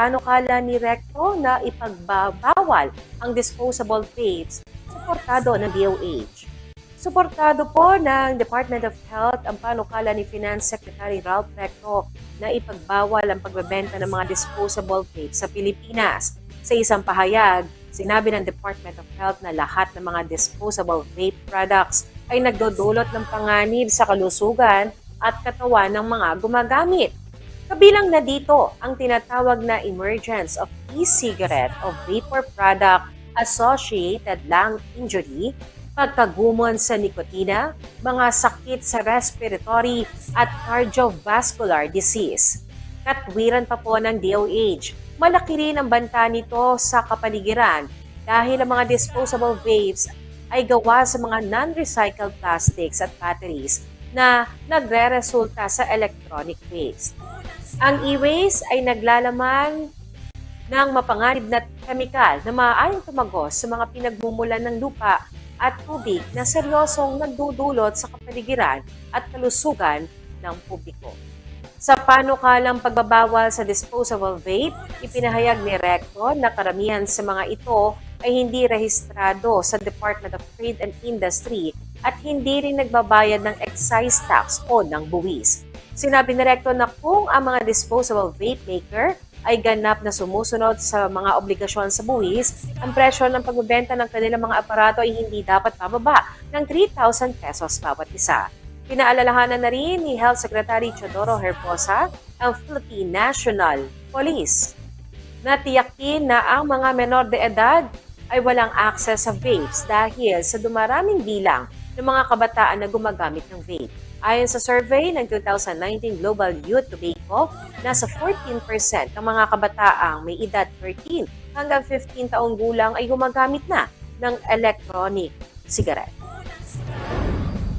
panukala ni Recto na ipagbabawal ang disposable vapes, suportado ng DOH. Suportado po ng Department of Health ang panukala ni Finance Secretary Ralph Recto na ipagbawal ang pagbebenta ng mga disposable vapes sa Pilipinas. Sa isang pahayag, sinabi ng Department of Health na lahat ng mga disposable vape products ay nagdodulot ng panganib sa kalusugan at katawan ng mga gumagamit. Kabilang na dito ang tinatawag na emergence of e-cigarette o vapor product associated lung injury, pagkagumon sa nikotina, mga sakit sa respiratory at cardiovascular disease. Katwiran pa po ng DOH, malaki rin ang banta nito sa kapaligiran dahil ang mga disposable vapes ay gawa sa mga non-recycled plastics at batteries na nagre-resulta sa electronic waste. Ang e-waste ay naglalaman ng mapanganib na kemikal na maaaring tumagos sa mga pinagmumulan ng lupa at tubig na seryosong nagdudulot sa kapaligiran at kalusugan ng publiko. Sa panukalang pagbabawal sa disposable vape, ipinahayag ni Recto na karamihan sa mga ito ay hindi rehistrado sa Department of Trade and Industry at hindi rin nagbabayad ng excise tax o ng buwis. Sinabi ni Recto na kung ang mga disposable vape maker ay ganap na sumusunod sa mga obligasyon sa buwis, ang presyo ng pagbebenta ng kanilang mga aparato ay hindi dapat pababa ng 3,000 pesos bawat isa. Pinaalalahanan na rin ni Health Secretary Chodoro Herbosa ang Philippine National Police na tiyakin na ang mga menor de edad ay walang access sa vapes dahil sa dumaraming bilang ng mga kabataan na gumagamit ng vape. Ayon sa survey ng 2019 Global Youth Tobacco, nasa 14% ng mga kabataang may edad 13 hanggang 15 taong gulang ay gumagamit na ng electronic cigarette.